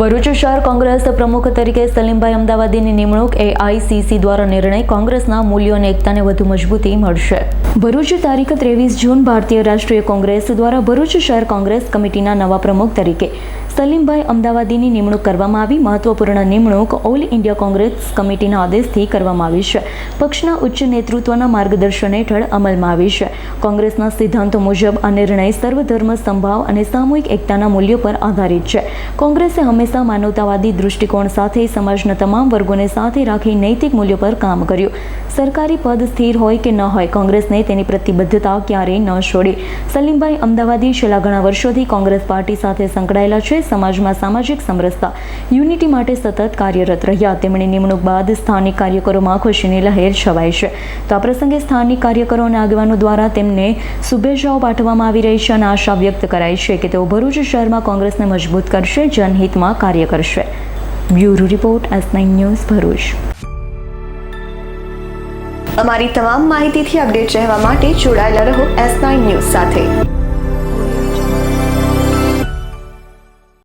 ભરૂચ શહેર કોંગ્રેસ પ્રમુખ તરીકે સલીમભાઈ અમદાવાદીની નિમણૂક એઆઈસીસી દ્વારા નિર્ણય કોંગ્રેસના મૂલ્યો અને એકતાને વધુ મજબૂતી મળશે. ભરૂચ તારીખ ત્રેવીસ જૂન ભારતીય રાષ્ટ્રીય કોંગ્રેસ દ્વારા ભરૂચ શહેર કોંગ્રેસ કમિટીના નવા પ્રમુખ તરીકે સલીમભાઈ અમદાવાદીની નિમણૂક કરવામાં આવી. મહત્વપૂર્ણ નિમણૂક ઓલ ઇન્ડિયા કોંગ્રેસ કમિટીના આદેશથી કરવામાં આવી છે. પક્ષના ઉચ્ચ નેતૃત્વના માર્ગદર્શન હેઠળ અમલમાં આવી છે. કોંગ્રેસના સિદ્ધાંતો મુજબ આ નિર્ણય સર્વધર્મ સંભાવ અને સામૂહિક એકતાના મૂલ્યો પર આધારિત છે. કોંગ્રેસે હંમેશા માનવતાવાદી દૃષ્ટિકોણ સાથે સમાજના તમામ વર્ગોને સાથે રાખી નૈતિક મૂલ્યો પર કામ કર્યું. સરકારી પદ સ્થિર હોય કે ન હોય, કોંગ્રેસને તેની પ્રતિબદ્ધતા ક્યારેય ન છોડી. સલીમભાઈ અમદાવાદી છેલ્લા ઘણા વર્ષોથી કોંગ્રેસ પાર્ટી સાથે સંકળાયેલા છે, સમાજમાં સામાજિક સમરસતા, યુનિટી માટે સતત કાર્યરત રહ્યા. તેમની નિમણૂક બાદ સ્થાનિક કાર્યકરોમાં ખુશીની લહેર છવાય છે. તો આ પ્રસંગે સ્થાનિક કાર્યકરો અને આગેવાનો દ્વારા તેમને શુભેચ્છાઓ પાઠવવામાં આવી રહી છે અને આશા વ્યક્ત કરાઈ છે કે તેઓ ભરૂચ શહેરમાં કોંગ્રેસને મજબૂત કરશે. જનહિતમાં કાર્ય કરશે. Bureau report S nine news Bharuch. અમારી તમામ માહિતીથી અપડેટ રહેવા માટે જોડાયેલા રહો એસ નાઇન ન્યૂઝ સાથે.